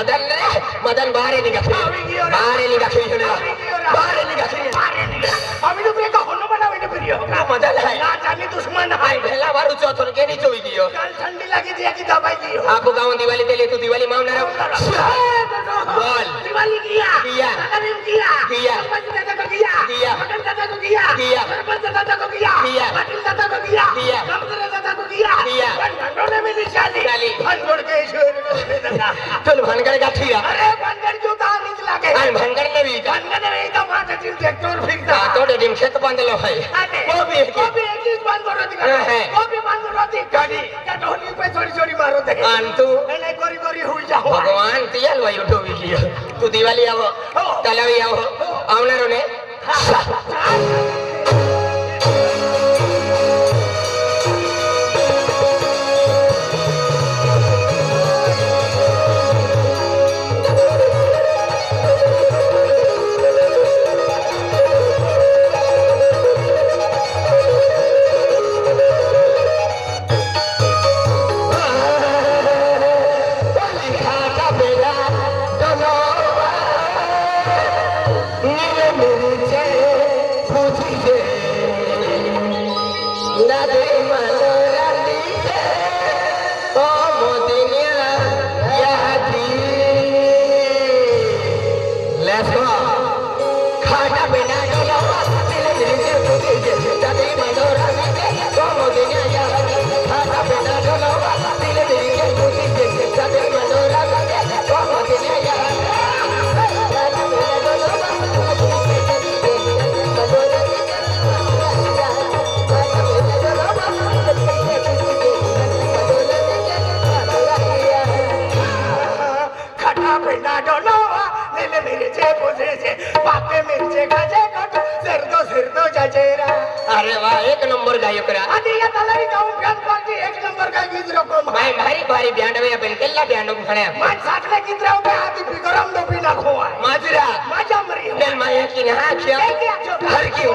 मदन ने मदन बाहर निकाल बाहर निकाल শুনে না বারে নিগা শুনে আমি তো প্রিয় কখনো বানাবি না প্রিয় না মজা লাগে না জানি দুশমন হাই ভেলা বারু চতর কে নি চই দিও কাল ঠান্ডি লাগি দিয়ে কি দবাই দিও আপু গাও দিওয়ালি তেলে তু দিওয়ালি মাও না বল দিওয়ালি কিয়া কিয়া আমি কিয়া কিয়া পঞ্চ দাদা কো কিয়া কিয়া পঞ্চ দাদা কো কিয়া কিয়া পঞ্চ দাদা কো কিয়া কিয়া পঞ্চ দাদা কো কিয়া কিয়া टिया टिया बनगड़ों ने मेरी शादी शादी बनगड़ के चल बनगड़ का टिया अरे बनगड़ जो था निकला के अरे बनगड़ ने भी बनगड़ ने तो माथे चिल ट्रैक्टर फिरता हां तो डेम से तो बंद लो है वो भी वो भी एक ही बंद करो दिखा है वो भी बंद करो दिखा गाड़ी का ढोली पे थोड़ी थोड़ी मारो दे अन तू नहीं गोरी गोरी हुई जाओ भगवान तिया लो यो डोबी लियो तू दिवाली आवो तलावी आवो आवनारो ने पेंडा डोलावा नीले मिरचे पुसे पापे मिरचे खाजे कट सरदो सरदो जाजेरा अरे वाह एक नंबर गायक रा। आधी या तलारी गाऊन फॅन पार्टी एक नंबर काय गीत रको भाई भारी भारी बैंड में ब्यांड वे आपण केल्ला ब्यांड खण्या मान सातले गीत राव बे आधी पिकरम डोपी नाखो आहे माजरा। माझ्या मरी बेल माया की ना खिया हर की।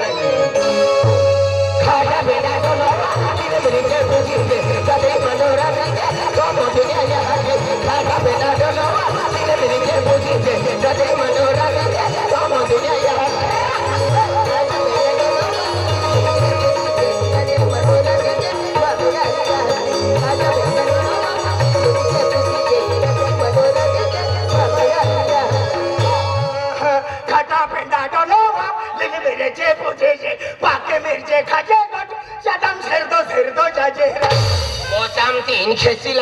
खेचील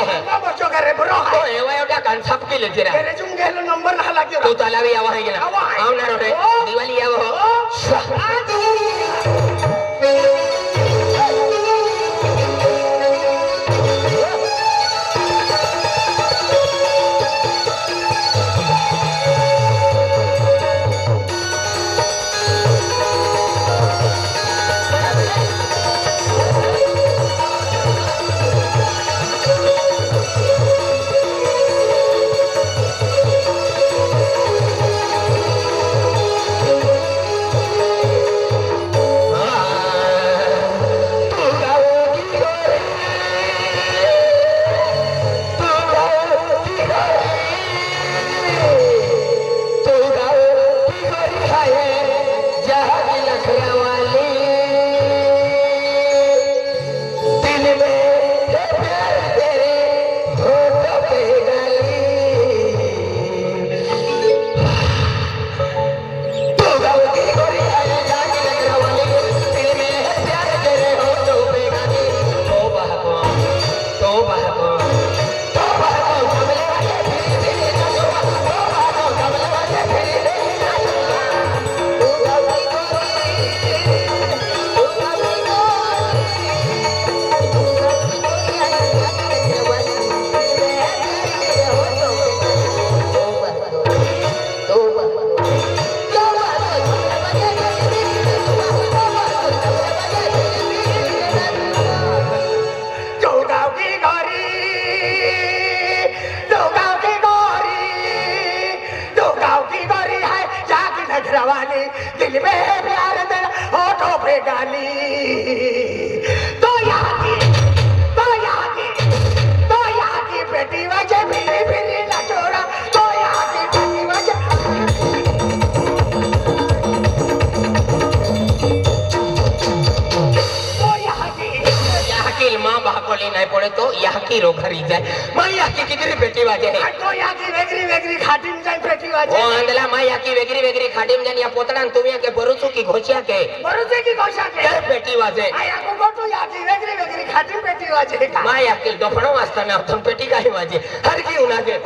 एवढ्या कांसाप केले तिरा नंबर तू तलावी यावा गेला. आवणार होते दिवाळी यावं. दिल में प्यार तेरा होठों पे डाली। तो यादी तो यादी तो यादी बेटी वजह मेरी मेरी लटोरा तो यादी बेटी वजह। तो तो माँ बाको लेना पड़े तो यहाँ की रो जाए। माँ यहाँ की बेटी वाजे है? हाँ, तो यहाँ की वेगरी खाटी जाए। पेटी ओ अंदला मा याकी वेगळी वेगळी खाडीम जान या पोतडान तुम्ही के भरूचू की घोचिया के बरोबर की गोशा के काय पेटी वाजे. आया गोटू याची वेगळी वेगळी खाटीन पेटी वाजे. का मा याकी डोफणो वाजताना थम पेटी काही वाजे. हर की उन्हागे.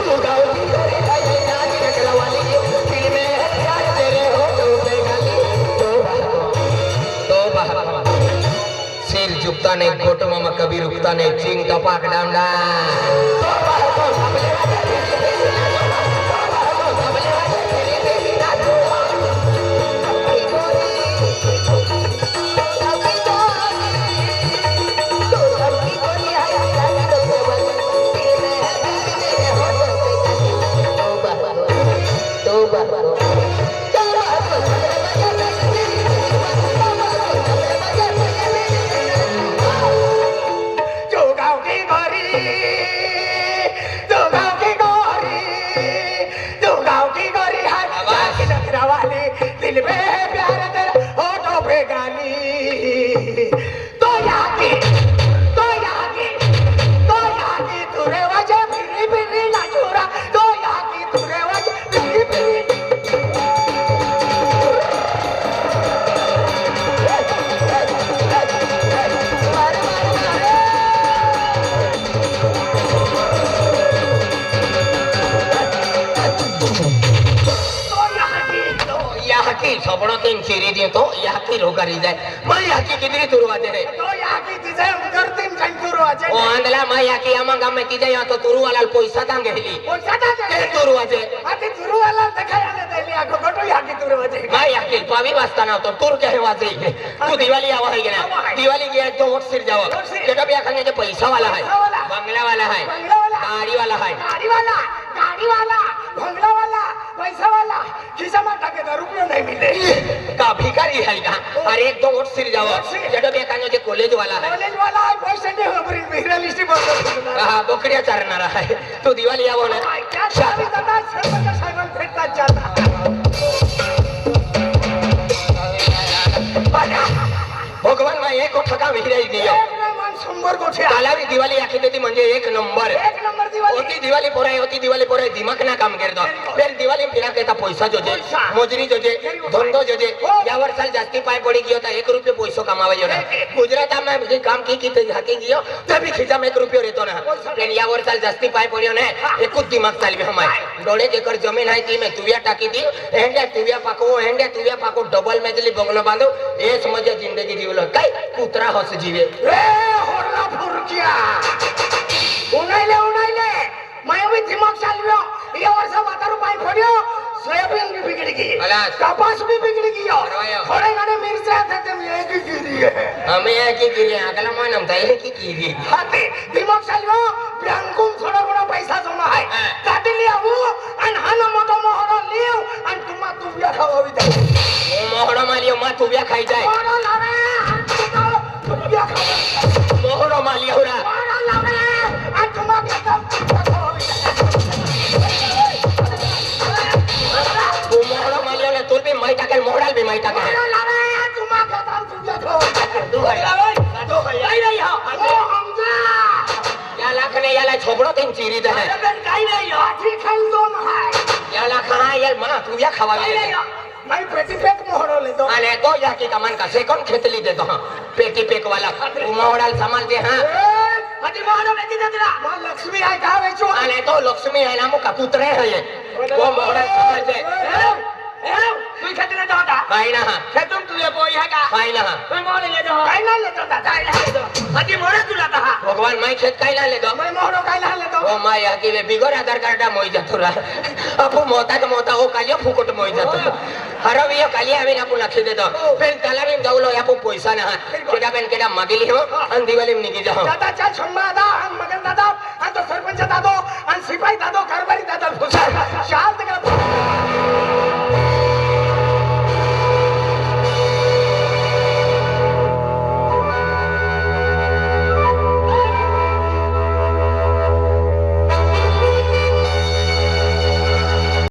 तू गावची घरी जाय नाच नकलवाली दिल में प्यार तेरे होठों पे गाली तो बहको सिर झुकता नहीं घोट मामा कभी रुकता नहीं. चिंग टपाक डांडा. સબળોતેન ચીરી દે તો યાકી રોગરી જાય માં યાકી કિદરી તુરવા દે રે તો યાકી તીજાય ઉગરતીન કઈ તુરવા છે ઓ આંગલા માં યાકી આમાં ગામે તીજાય તો તુરવાલાલ પૈસા દાંગે હેલી પૈસા દાંગે કે તુરવા છે આથી તુરવાલાલ દેખાય આને દેલી આ ગોટો યાકી તુરવા છે માં યાકી પાવી વાસ્તા ના તો તુર કહેવા દે કે તું દિવાળી આવા હે ગના દિવાળી ગયા તો વોટ સિર જાવ કેટા બે ખાને જે પૈસા વાલા હે બંગલા વાલા હે બંગલા વાલા ગાડી વાલા હે ગાડી વાલા ગાડી વાલા બંગલા વાલા पैसा वाला खिसा में टाके तो रुपये नहीं मिले। का भिखारी है का अरे एक दो वोट सिर जाओ। जडो बे कानो जे कॉलेज वाला है। कॉलेज वाला है पैसे नहीं हो मेरी मेरा लिस्ट बोल हां बोकड़िया चरनारा है। तू दिवाली आवो ना। क्या दादा सरपंच साहब भेटता जाता भगवान में एक ठगा विहिराई दियो शंभर गोठे कालावी दिवाळी आखी ती म्हणजे एक नंबर एक नंबर दिवाळी होती दिवाळी पोराय होती दिवाळी पोराय दिमाग ना काम करतो फेर दिवाळी फिरा केता पैसा जोजे मजुरी जोजे धंधो जोजे या वर्षाल जास्ती पाय पड़ी गयो था एक रुपये पैसो कमावे जो ना गुजरात में भी काम की की तो हाकी गयो तभी खिचा में एक रुपयो रहतो ना फेर या वर्षाल जास्ती पाय पड़ियो ने एकूच दिमाग चालवे हमारे डोळे एकर जमीन आहे ती मैं तुव्या टाकी दी हेंड्या तुव्या पाको हेंड्या तुव्या पाको डबल मजली बंगलो बांधो एस मजा जिंदगी जीवलो काय कुत्रा हस जीवे आमच्या उन्हायले उन्हायले मायावी दिमाग चालव्यो ये वर्षा वातारू पाय फोड्यो सोयाबीन भी बिगड़ गई कपास भी बिगड़ गई थोड़े थे तुम की गिरी है हमें ये की गिरी अगला मान हम ताइले की गिरी हाथे दिमाग चालव्यो ब्यांकुम थोड़ा जमा है. काटे लिया वो अन हना मोटो मोहरा लियो अन तुम्हा तुबिया खावावी दे मोहरा मारियो मा तुबिया खाई जाए मोहरा છોકરો થઈને ચીરી દે ખેતલી દેતો પેટી પેક વાલા ઉમાવડાલ સામાન દે હા લક્ષ્મી આય કાવે છો અને તો લક્ષ્મી આય નામ કપૂતરે હે કો મોહડા સમાજ છે তুই খেতে না দাদা ভাই না খেতুম তুই বই হাগা তো। মোতা ও কালিও ফুকট মই যাতুরা হরবিও কালি আমি না পুনা খেতে দাও পেন তালারিম দাউলো আপু পয়সা না কেডা পেন কেডা মাগিলি হো আন্দিবালিম নিকি যাও দাদা চা ছম্মা দা।